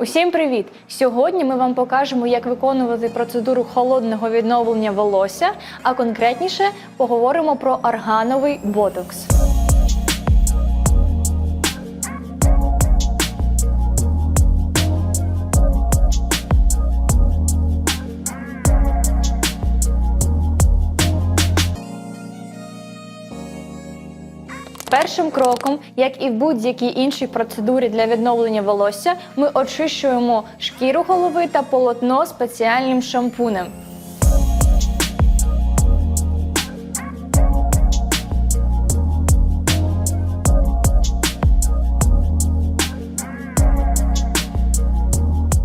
Усім привіт! Сьогодні ми вам покажемо, як виконувати процедуру холодного відновлення волосся, а конкретніше поговоримо про органовий ботокс. Першим кроком, як і в будь-якій іншій процедурі для відновлення волосся, ми очищуємо шкіру голови та полотно спеціальним шампунем.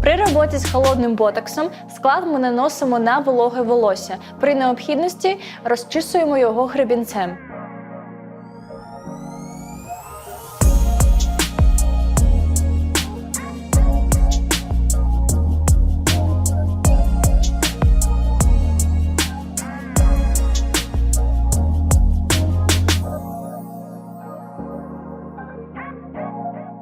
При роботі з холодним ботоксом склад ми наносимо на вологе волосся. При необхідності розчісуємо його гребінцем.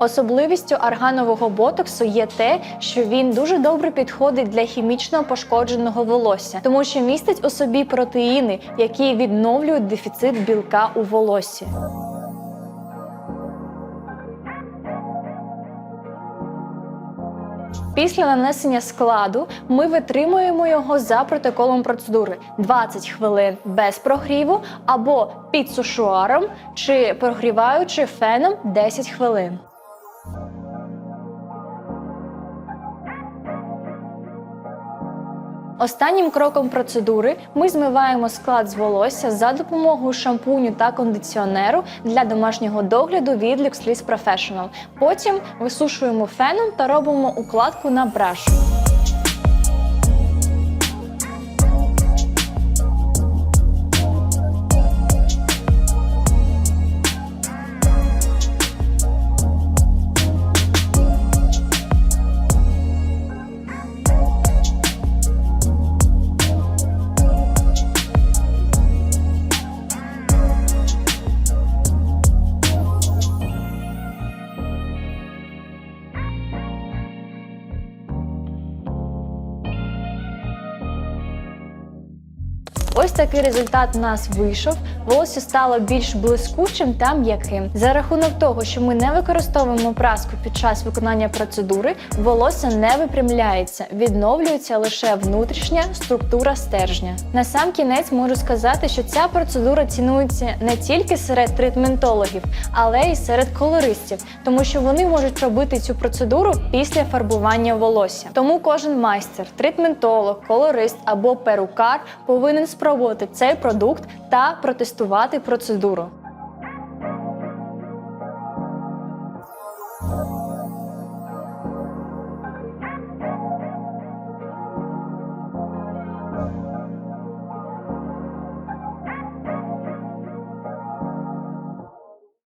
Особливістю арганового ботоксу є те, що він дуже добре підходить для хімічно пошкодженого волосся, тому що містить у собі протеїни, які відновлюють дефіцит білка у волоссі. Після нанесення складу ми витримуємо його за протоколом процедури 20 хвилин без прогріву або під сушуаром чи прогріваючи феном 10 хвилин. Останнім кроком процедури ми змиваємо склад з волосся за допомогою шампуню та кондиціонеру для домашнього догляду від LuxLease Professional. Потім висушуємо феном та робимо укладку на браш. Ось такий результат у нас вийшов. Волосся стало більш блискучим та м'яким. За рахунок того, що ми не використовуємо праску під час виконання процедури, волосся не випрямляється, відновлюється лише внутрішня структура стержня. На сам кінець можу сказати, що ця процедура цінується не тільки серед тритментологів, але й серед колористів, тому що вони можуть робити цю процедуру після фарбування волосся. Тому кожен майстер, тритментолог, колорист або перукар повинен спробувати цей продукт та протестувати процедуру.